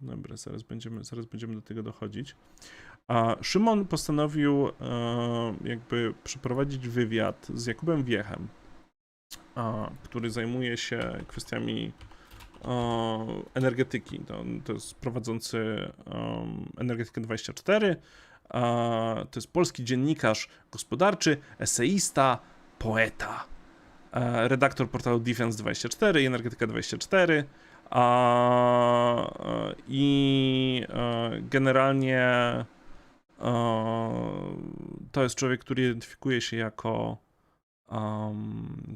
Dobra, zaraz będziemy, zaraz będziemy do tego dochodzić. A Szymon postanowił e, jakby przeprowadzić wywiad z Jakubem Wiechem, a, który zajmuje się kwestiami e, energetyki. To, to jest prowadzący em, Energetykę 24. A, to jest polski dziennikarz gospodarczy, eseista, poeta, e, redaktor portalu Defense24 i Energetyka 24. E, I e, generalnie e, to jest człowiek, który identyfikuje się jako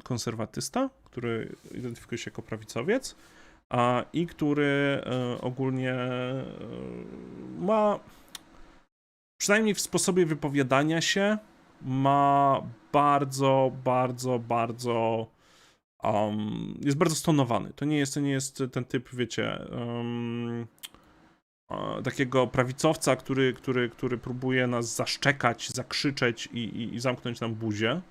konserwatysta, który identyfikuje się jako prawicowiec i który ogólnie ma przynajmniej w sposobie wypowiadania się ma bardzo, bardzo, bardzo um, jest bardzo stonowany. To nie jest, to nie jest ten typ, wiecie, um, takiego prawicowca, który, który, który próbuje nas zaszczekać, zakrzyczeć i, i, i zamknąć nam buzię.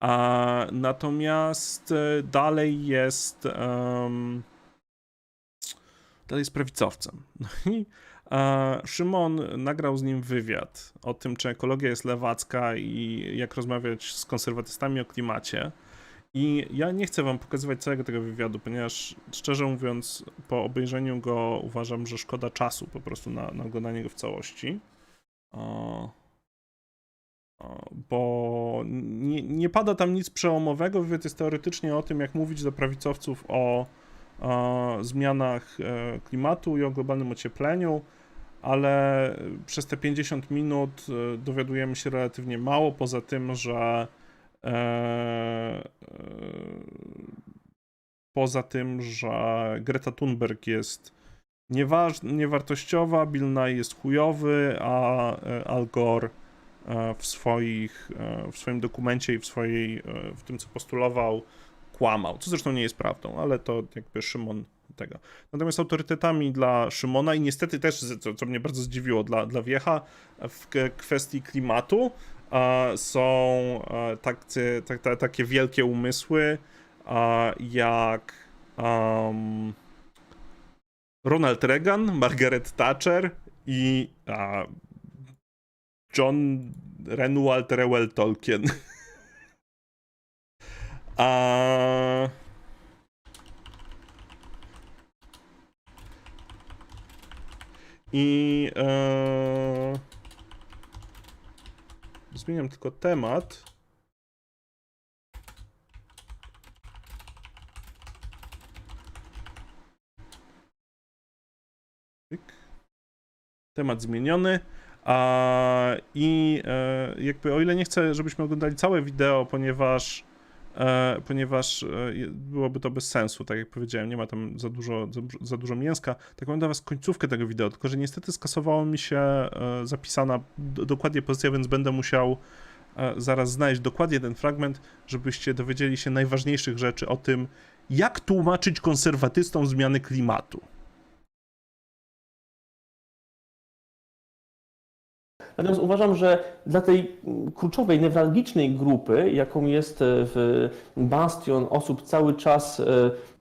A, natomiast e, dalej jest um, dalej jest prawicowcem. No i a Szymon nagrał z nim wywiad o tym, czy ekologia jest lewacka i jak rozmawiać z konserwatystami o klimacie. I ja nie chcę wam pokazywać całego tego wywiadu, ponieważ szczerze mówiąc, po obejrzeniu go uważam, że szkoda czasu po prostu na, na oglądanie go w całości. O, bo nie, nie pada tam nic przełomowego. Wywiad jest teoretycznie o tym, jak mówić do prawicowców o, o zmianach e, klimatu i o globalnym ociepleniu, ale przez te 50 minut e, dowiadujemy się relatywnie mało, poza tym, że poza tym, że Greta Thunberg jest nieważ, niewartościowa, Bill Nye jest chujowy, a e, Al Gore e, w, swoich, e, w swoim dokumencie i w, swojej, e, w tym, co postulował, kłamał, co zresztą nie jest prawdą, ale to jakby Szymon tego. Natomiast autorytetami dla Szymona i niestety też, co, co mnie bardzo zdziwiło, dla, dla Wiecha w kwestii klimatu e, są tacy, tak, ta, takie wielkie umysły jak em, Ronald Reagan, Margaret Thatcher i John Renwald Reuel Tolkien. I e... zmieniam tylko temat. Temat zmieniony. A, I e, jakby o ile nie chcę, żebyśmy oglądali całe wideo, ponieważ ponieważ e, byłoby to bez sensu, tak jak powiedziałem, nie ma tam za dużo, za, dużo mięska. Tak mam dla was końcówkę tego wideo, tylko że niestety skasowało mi się e, zapisana do, dokładnie pozycja, więc będę musiał e, zaraz znaleźć dokładnie ten fragment, żebyście dowiedzieli się najważniejszych rzeczy o tym, jak tłumaczyć konserwatystom zmiany klimatu. Natomiast uważam, że dla tej kluczowej, newralgicznej grupy, jaką jest e, bastion osób cały czas e,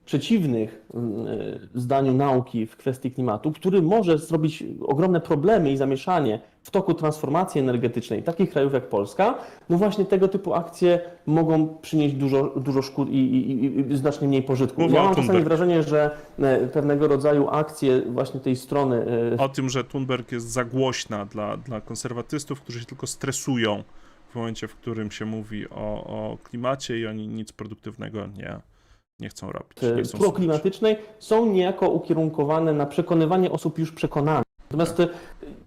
przeciwnych mm, e, zdaniu nauki w kwestii klimatu, który może zrobić ogromne problemy i zamieszanie w toku transformacji energetycznej takich krajów jak Polska, no właśnie tego typu akcje mogą przynieść dużo, dużo szkód i, i, i- znacznie mniej pożytku. Mowa ja mam czasami wrażenie, że e, pewnego rodzaju akcje właśnie tej strony e, o tym, że Thunberg jest za głośna dla, dla konserwatystów, którzy się tylko stresują w momencie, w którym się mówi o, o klimacie i oni nic produktywnego nie, nie chcą robić. Nie chcą słuchać. proklimatycznej są niejako ukierunkowane na przekonywanie osób już przekonanych. Natomiast e,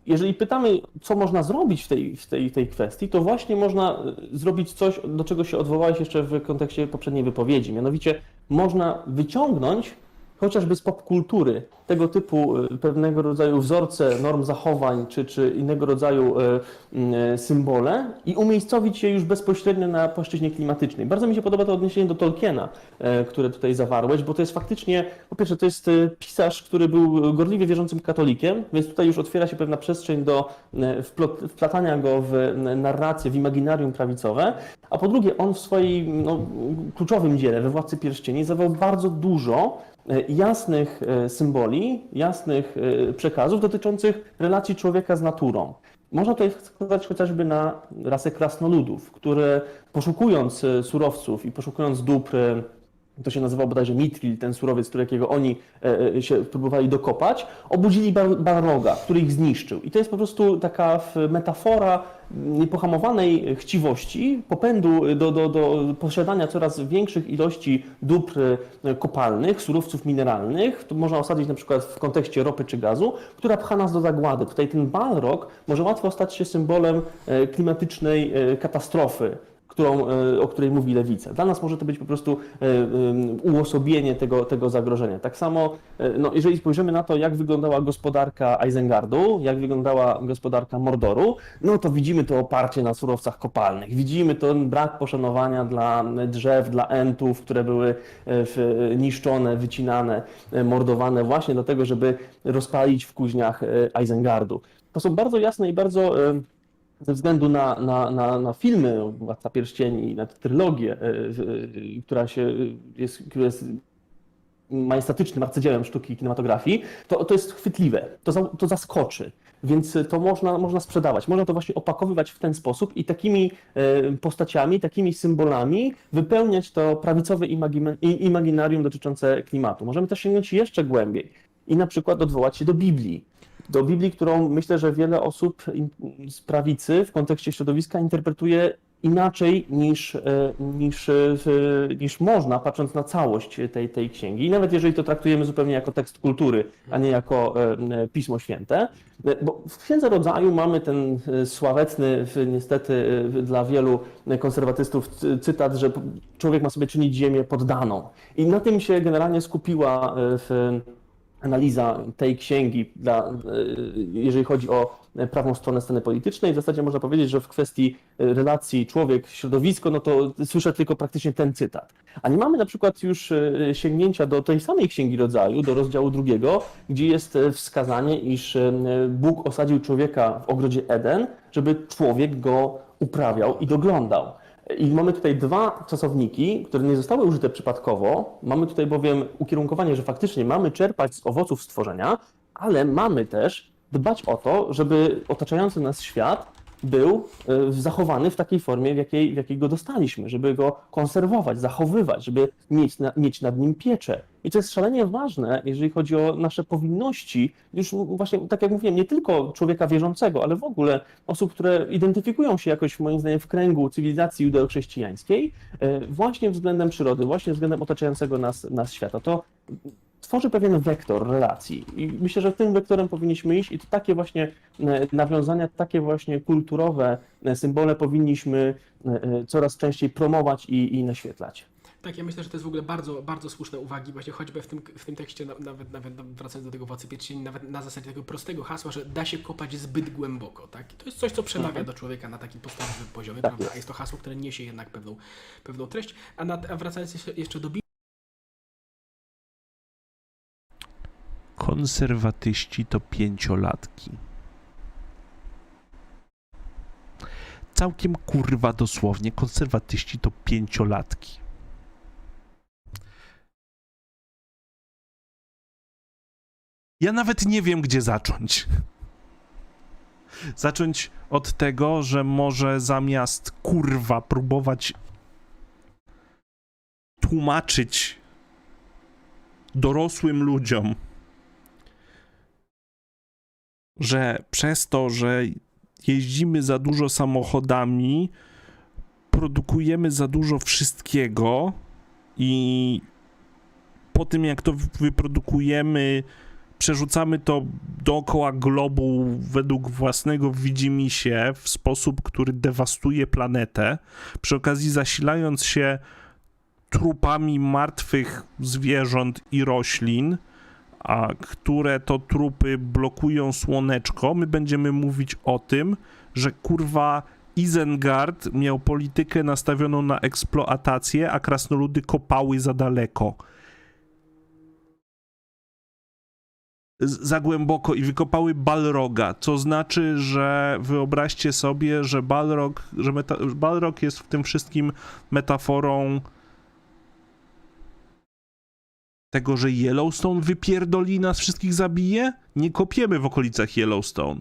jeżeli pytamy, co można zrobić w tej, w tej, tej kwestii, to właśnie można e, zrobić coś, do czego się odwołałeś jeszcze w kontekście poprzedniej wypowiedzi. Mianowicie można wyciągnąć chociażby z popkultury tego typu e, pewnego rodzaju wzorce norm zachowań czy, czy innego rodzaju m, e, symbole i umiejscowić je już bezpośrednio na płaszczyźnie klimatycznej. Bardzo mi się podoba to odniesienie do Tolkiena, które tutaj zawarłeś, bo to jest faktycznie, po pierwsze, to jest pisarz, który był gorliwie wierzącym katolikiem, więc tutaj już otwiera się pewna przestrzeń do wplatania go w narrację, w imaginarium prawicowe, a po drugie, on w swoim no, kluczowym dziele, we Władcy Pierścieni, zawarł bardzo dużo jasnych e, symboli, jasnych e, przekazów dotyczących relacji człowieka z naturą. Można tutaj wskazać chociażby na rasę krasnoludów, które poszukując e, surowców i poszukując dóbr, e, to się nazywał bodajże Mitril, ten surowiec, jakiego oni e, e, się próbowali dokopać, obudzili Bar- Balroga, który ich zniszczył. I to jest po prostu taka metafora niepohamowanej chciwości, popędu do, do, do posiadania coraz większych ilości dóbr e, kopalnych, surowców mineralnych, to można osadzić na przykład w kontekście ropy czy gazu, która pcha nas do zagłady. Tutaj ten Balrog może łatwo stać się symbolem klimatycznej katastrofy, którą, e, o której mówi lewica. Dla nas może to być po prostu e, em, uosobienie tego, tego zagrożenia. Tak samo, e, no, jeżeli spojrzymy na to, jak wyglądała gospodarka Isengardu, jak wyglądała gospodarka Mordoru, no to widzimy to oparcie na surowcach kopalnych. Widzimy ten brak poszanowania dla drzew, dla entów, które były e, niszczone, wycinane, e, mordowane właśnie dlatego, żeby rozpalić w kuźniach e, Isengardu. To są bardzo jasne i bardzo e, ze względu na, na, na, na filmy Władca Pierścieni na trylogię, e, e, która się jest, która jest majestatycznym arcydziełem sztuki i kinematografii, to, to jest chwytliwe, to, za, to zaskoczy. Więc to można, można sprzedawać. Można to właśnie opakowywać w ten sposób i takimi e, postaciami, takimi symbolami wypełniać to prawicowe imaginarium dotyczące klimatu. Możemy też sięgnąć jeszcze głębiej i na przykład odwołać się do Biblii. Do Biblii, którą myślę, że wiele osób z prawicy w kontekście środowiska interpretuje inaczej niż, e, niż, e, niż można, patrząc na całość tej, tej księgi. I nawet jeżeli to traktujemy zupełnie jako tekst kultury, a nie jako e, Pismo Święte. Bo w Księdze Rodzaju mamy ten sławetny, niestety dla wielu konserwatystów cy- cytat, że człowiek ma sobie czynić ziemię poddaną. I na tym się generalnie skupiła w analiza tej księgi, dla, e, jeżeli chodzi o prawą stronę sceny politycznej. W zasadzie można powiedzieć, że w kwestii relacji człowiek-środowisko, no to słyszę tylko praktycznie ten cytat. A nie mamy na przykład już e, sięgnięcia do tej samej księgi rodzaju, do rozdziału drugiego, gdzie jest e, wskazanie, iż Bóg osadził człowieka w ogrodzie Eden, żeby człowiek go uprawiał i doglądał. I mamy tutaj dwa czasowniki, które nie zostały użyte przypadkowo. Mamy tutaj bowiem ukierunkowanie, że faktycznie mamy czerpać z owoców stworzenia, ale mamy też dbać o to, żeby otaczający nas świat był e, zachowany w takiej formie, w jakiej, w jakiej go dostaliśmy, żeby go konserwować, zachowywać, żeby mieć, na, mieć nad nim pieczę. I to jest szalenie ważne, jeżeli chodzi o nasze powinności, już właśnie, tak jak mówiłem, nie tylko człowieka wierzącego, ale w ogóle osób, które identyfikują się jakoś, moim zdaniem, w kręgu cywilizacji judeochrześcijańskiej, e, właśnie względem przyrody, właśnie względem otaczającego nas, nas świata. To tworzy pewien wektor relacji. I myślę, że tym wektorem powinniśmy iść i to takie właśnie e, nawiązania, takie właśnie kulturowe e, symbole powinniśmy e, coraz częściej promować i, i naświetlać. Tak, ja myślę, że to jest w ogóle bardzo, bardzo słuszne uwagi, właśnie choćby w tym, w tym tekście, na- nawet, nawet wracając do tego władcy pierścieni, nawet na zasadzie tego prostego hasła, że da się kopać zbyt głęboko, tak? I to jest coś, co przemawia Mhm. do człowieka na takim podstawowym poziomie, Tak prawda? jest. A jest to hasło, które niesie jednak pewną, pewną treść. A, na, a wracając jeszcze- jeszcze do Biblii, Konserwatyści to pięciolatki. Całkiem kurwa dosłownie, konserwatyści to pięciolatki. Ja nawet nie wiem, gdzie zacząć. Zacząć od tego, że może zamiast kurwa próbować tłumaczyć dorosłym ludziom, że przez to, że jeździmy za dużo samochodami, produkujemy za dużo wszystkiego i po tym jak to wyprodukujemy, przerzucamy to dookoła globu według własnego widzimisię w sposób, który dewastuje planetę, przy okazji zasilając się trupami martwych zwierząt i roślin, a które to trupy blokują słoneczko, my będziemy mówić o tym, że kurwa Isengard miał politykę nastawioną na eksploatację, a krasnoludy kopały za daleko. Za głęboko i wykopały Balroga, co znaczy, że wyobraźcie sobie, że Balrog, że meta, Balrog jest w tym wszystkim metaforą tego, że Yellowstone wypierdoli nas wszystkich zabije? Nie kopiemy w okolicach Yellowstone.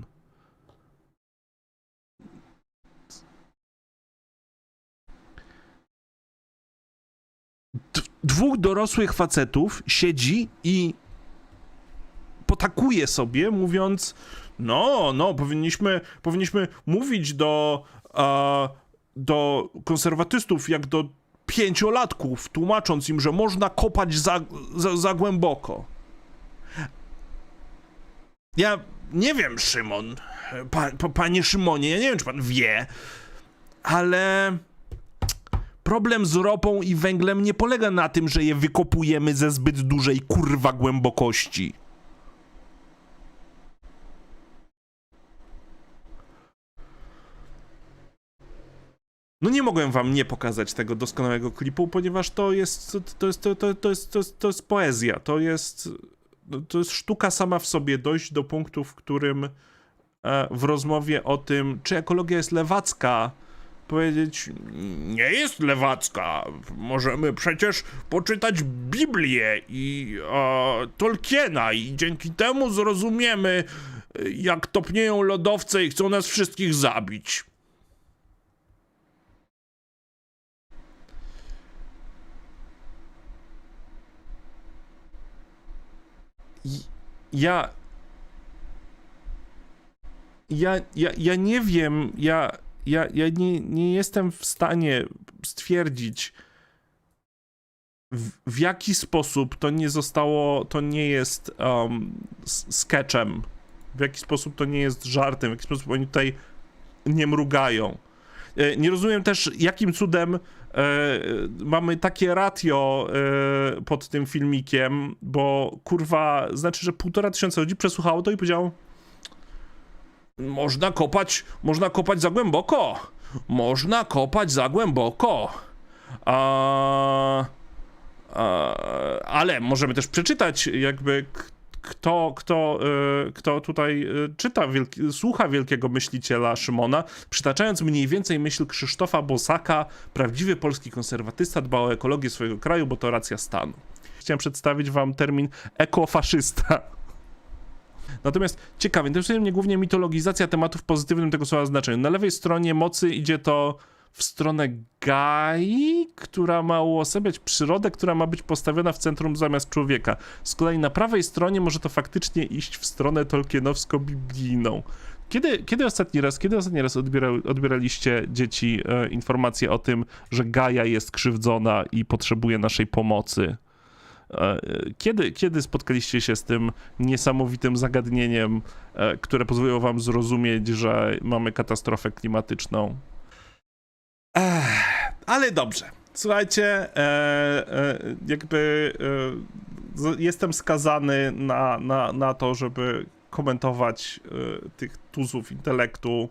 D- dwóch dorosłych facetów siedzi i potakuje sobie, mówiąc: No, no, powinniśmy, powinniśmy mówić do, do konserwatystów jak do pięciolatków, tłumacząc im, że można kopać za, za, za głęboko. Ja nie wiem, Szymon, pa, pa, panie Szymonie, ja nie wiem, czy pan wie, ale problem z ropą i węglem nie polega na tym, że je wykopujemy ze zbyt dużej kurwa głębokości. No nie mogłem wam nie pokazać tego doskonałego klipu, ponieważ to jest to jest to, to, to jest to jest, to jest poezja, to jest no, to jest sztuka sama w sobie dojść do punktu, w którym e, w rozmowie o tym, czy ekologia jest lewacka, powiedzieć nie jest lewacka. Możemy przecież poczytać Biblię i e, Tolkiena i dzięki temu zrozumiemy, e, jak topnieją lodowce i chcą nas wszystkich zabić. Ja. Ja, ja, ja nie wiem, ja, ja, ja nie, nie jestem w stanie stwierdzić, w, w jaki sposób to nie zostało, to nie jest um, sketchem, w jaki sposób to nie jest żartem, w jaki sposób oni tutaj nie mrugają. E, Nie rozumiem też, jakim cudem mamy takie ratio e, pod tym filmikiem, bo kurwa, znaczy, że półtora tysiąca ludzi przesłuchało to i powiedziało można kopać, można kopać za głęboko. Można kopać za głęboko. A, ale możemy też przeczytać jakby kto, kto, y, kto tutaj y, czyta, wielki, słucha wielkiego myśliciela Szymona, przytaczając mniej więcej myśl Krzysztofa Bosaka, prawdziwy polski konserwatysta, dba o ekologię swojego kraju, bo to racja stanu. Chciałem przedstawić wam termin ekofaszysta. Natomiast ciekawe, interesuje mnie głównie mitologizacja tematów w pozytywnym tego słowa znaczeniu. Na lewej stronie mocy idzie to w stronę Gai, która ma uosabiać przyrodę, która ma być postawiona w centrum zamiast człowieka. Z kolei na prawej stronie może to faktycznie iść w stronę tolkienowsko-biblijną. Kiedy, kiedy ostatni raz, kiedy ostatni raz odbiera, odbieraliście dzieci e, informacje o tym, że Gaja jest krzywdzona i potrzebuje naszej pomocy? E, Kiedy, kiedy spotkaliście się z tym niesamowitym zagadnieniem, e, które pozwoliło wam zrozumieć, że mamy katastrofę klimatyczną? Ech, ale dobrze. Słuchajcie, e, e, jakby e, jestem skazany na, na, na to, żeby komentować e, tych tuzów intelektu